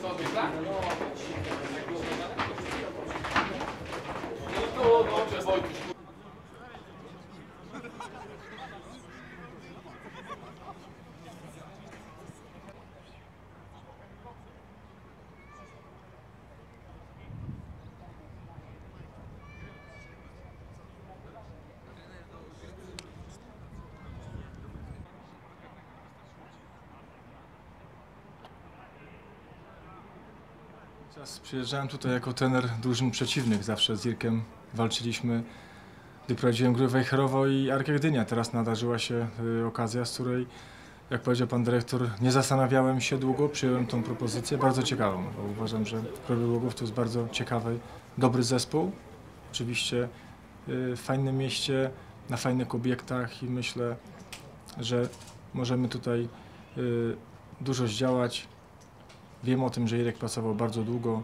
sono dei blanchi. No, no, no. Czas przyjeżdżałem tutaj jako trener drużyn przeciwnych. Zawsze z Irkiem walczyliśmy, gdy prowadziłem gry Wejherowo i Arkę Gdynia. Teraz nadarzyła się y, okazja, z której, jak powiedział pan dyrektor, nie zastanawiałem się długo, przyjąłem tą propozycję, bardzo ciekawą, bo uważam, że Królowie Głogów to jest bardzo ciekawy, dobry zespół. Oczywiście y, w fajnym mieście, na fajnych obiektach i myślę, że możemy tutaj y, dużo zdziałać. Wiem o tym, że Irek pracował bardzo długo.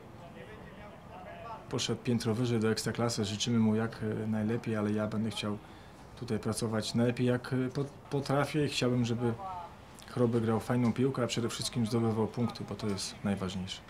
Poszedł piętro wyżej do ekstraklasy. Życzymy mu jak e, najlepiej, ale ja będę chciał tutaj pracować najlepiej jak e, pot- potrafię chciałbym, żeby Chroby grał fajną piłkę, a przede wszystkim zdobywał punkty, bo to jest najważniejsze.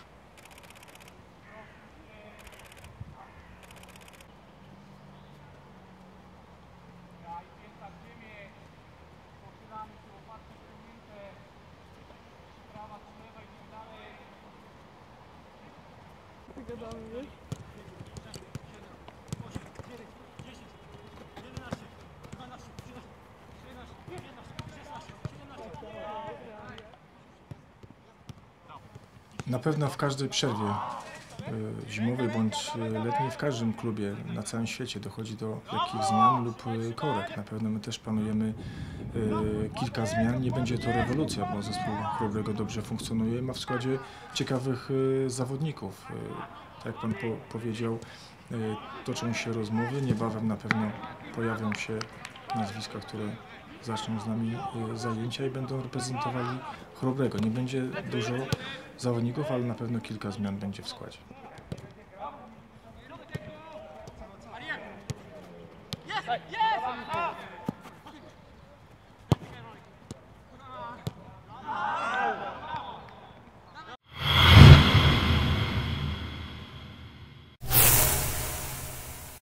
Na pewno w każdej przerwie zimowej bądź y, letniej w każdym klubie na całym świecie dochodzi do jakichś zmian lub y, korekt. Na pewno my też planujemy kilka zmian. Nie będzie to rewolucja, bo zespół Chrobrego dobrze funkcjonuje ma w składzie ciekawych zawodników. Tak jak pan po, powiedział, toczą się rozmowy. Niebawem na pewno pojawią się nazwiska, które zaczną z nami y, zajęcia i będą reprezentowali Chrobrego. Nie będzie dużo zawodników, ale na pewno kilka zmian będzie w składzie. Jest! Jest!